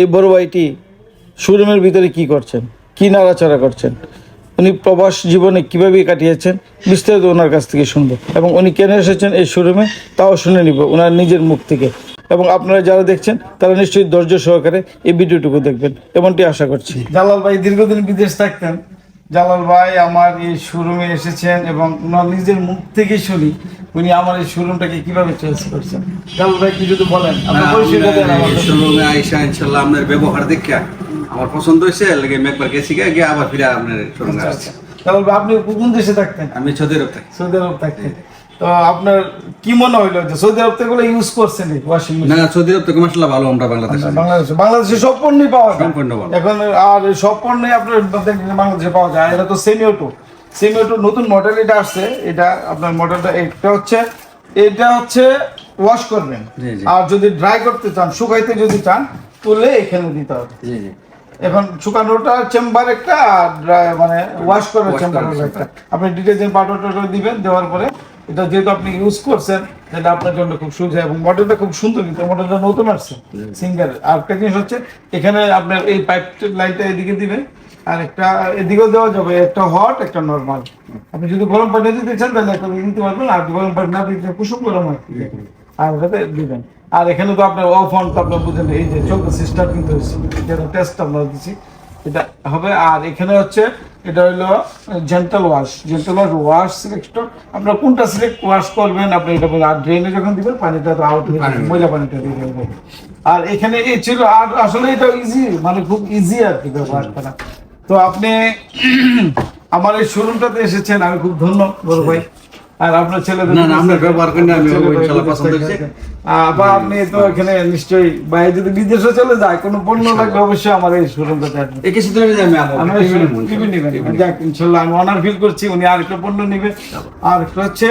এই বড় ভাইটি শোরুমের ভিতরে কি করছেন? কি নাড়াচাড়া করছেন? উনি প্রবাস জীবনে কীভাবে কাটিয়েছেন? বিস্তারিত ওনার কাছ থেকে শুনব। এবং উনি কেন এসেছেন এই শোরুমে, তাও শুনে নিব ওনার নিজের মুখ থেকে। এবং আপনারা যারা দেখছেন, তারা নিশ্চয়ই ধৈর্য সহকারে এই ভিডিওটুকু দেখবেন। এমনটি আশা করছি। জালাল ভাই দীর্ঘদিন বিদেশ থাকতেন। জালাল ভাই আমার এই শোরুমে এসেছেন এবং ওনার নিজের মুখ থেকে শুনি উনি আমার এই শোরুমটাকে কীভাবে চয়েস করছেন। জালাল ভাই কি যদি বলেন শোরুমে আইসা ইনশাল্লাহ আপনার ব্যবহার দেখা আমার পছন্দ হয়েছে লাগে একবার গেছি গিয়ে আবার ফিরে আপনার শোরুমে আসছে আচ্ছা। জালাল ভাই আপনি কোন দেশে থাকতেন? আমি সৌদি আরব থাকি। সৌদি আরব থাকতেন। তো আপনার কি মনে হইল যে সৌদি আরব থেকে ইউজ করছেন ওয়াশিং না সৌদি আরব থেকে ভালো আমরা বাংলাদেশে বাংলাদেশে বাংলাদেশে সব পণ্যই পাওয়া যায়। সম্পূর্ণ ভালো। এখন আর সব পণ্যই আপনার বাংলাদেশে পাওয়া যায়। এটা তো সেমি অটো সেমি অটো নতুন মডেল এটা আসছে। এটা আপনার মডেলটা হচ্ছে এটা হচ্ছে ওয়াশ করবেন। আর যদি ড্রাই করতে চান শুকাইতে যদি চান তুলে এখানে দিতে হবে। জি জি। এখন শুকানোটা চেম্বার একটা আর মানে ওয়াশ করার চেম্বার একটা। আপনি ডিটারজেন্ট পাউডারটা করে দিবেন দেওয়ার পরে এটা যেহেতু আপনি ইউজ করছেন এটা আপনার জন্য খুব সুবিধা এবং মডেলটা খুব সুন্দর কিন্তু মডেলটা নতুন আসছে সিঙ্গার আর একটা জিনিস হচ্ছে এখানে আপনার এই পাইপ লাইনটা এদিকে দিবেন আর একটা এদিকেও দেওয়া যাবে একটা হট একটা নর্মাল আপনি যদি গরম পানি দিতে চান তাহলে একটা দিতে পারবেন আর গরম পানি না দিতে কুসুম গরম হয়। আর ওটাতে দিবেন। আর এখানে তো আপনার অফ অন তো আপনার বুঝেন এই যে চলতে সিস্টেম কিন্তু টেস্ট আমরা দিচ্ছি এটা হবে আর এখানে হচ্ছে এটা হলো gentle wash gentle wash wash selector আপনার কোনটা সিলেক্ট ওয়াশ করবেন আপনি এটা আর ড্রেনে যখন দিবেন পানিটা তো আউট হয়ে যাবে ময়লা পানিটা দিয়ে দেবেন আর এখানে এই ছিল আর আসলে এটা ইজি মানে খুব ইজি আর কি ব্যবহার করা। তো আপনি আমার এই শোরুমটাতে এসেছেন আমি খুব ধন্য বড় ভাই। আর আপনার ছেলে না, ব্যবহার করে আমি ইনশাআল্লাহ পছন্দ হয়েছে। আবার আপনি তো এখানে নিশ্চয়ই বাইরে যদি বিদেশে চলে যায় কোনো পণ্য লাগবে অবশ্যই আমার এই শোরুমটাতে আসবেন এই কিছু আমি আমার আমি টিভি নেবেন। যাক ইনশাল্লাহ আমি অনার ফিল করছি উনি আর একটা পণ্য নেবে। আর একটা হচ্ছে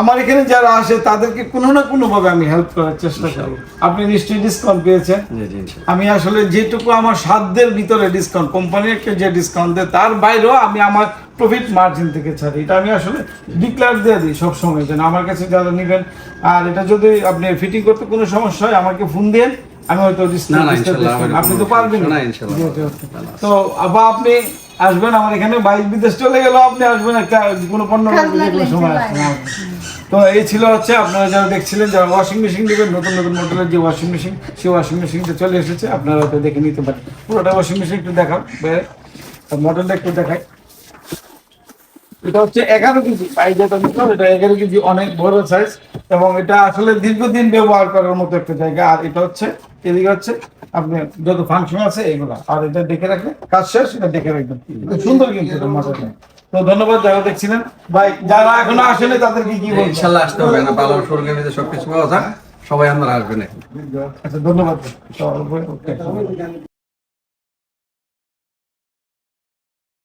আমার এখানে যারা আসে তাদেরকে কোনো না কোনো ভাবে আমি হেল্প করার চেষ্টা করি। আপনি নিশ্চয়ই ডিসকাউন্ট পেয়েছেন। জি জি ইনশাল্লাহ। আমি আসলে যেটুকু আমার সাধ্যের ভিতরে ডিসকাউন্ট কোম্পানিকে যে ডিসকাউন্ট দেয় তার বাইরেও আমি আমার প্রফিট মার্জিন থেকে ছাড়ি। এটা আমি আসলে ডিক্লেয়ার দিয়ে দিই সবসময় যেন আমার কাছে যারা নেবেন আর এটা যদি আপনি ফিটিং করতে কোনো সমস্যা হয় আমাকে ফোন দেন আমি হয়তো আপনি তো পারবেন। তো আবার আপনি আসবেন আমার এখানে বাইক বিদেশ চলে গেল আপনি আসবেন একটা কোনো পণ্য সময় আসবেন। তো এই ছিল হচ্ছে আপনারা যারা দেখছিলেন, যারা ওয়াশিং মেশিন নেবেন, নতুন নতুন মডেলের যে ওয়াশিং মেশিন সেই ওয়াশিং মেশিনটা চলে এসেছে। আপনারা হয়তো দেখে নিতে পারেন। পুরোটা ওয়াশিং মেশিন একটু দেখাও। মডেলটা একটু দেখাই। এটা হচ্ছে এগারো কেজি পাইজাটা নিতাম এটা এগারো কেজি, অনেক বড় সাইজ এবং এটা আসলে দীর্ঘদিন ব্যবহার করার মতো একটা জায়গা। আর এটা হচ্ছে, এদিকে হচ্ছে, আপনি যত ফাংশন আছে এগুলা। আর এটা দেখে রাখলে কাজ শেষ, এটা দেখে রাখবেন। খুব সুন্দর কিন্তু এটা মডেলটা তো ধন্যবাদ যারা দেখছিলেন। ভাই যারা এখনও আসেনি তাদেরকে কি বলব? ইনশাআল্লাহ আসতে হবে না ভালো শোরুমে সবকিছু পাওয়া যায় সবাই আপনারা আসবেন আচ্ছা ধন্যবাদ.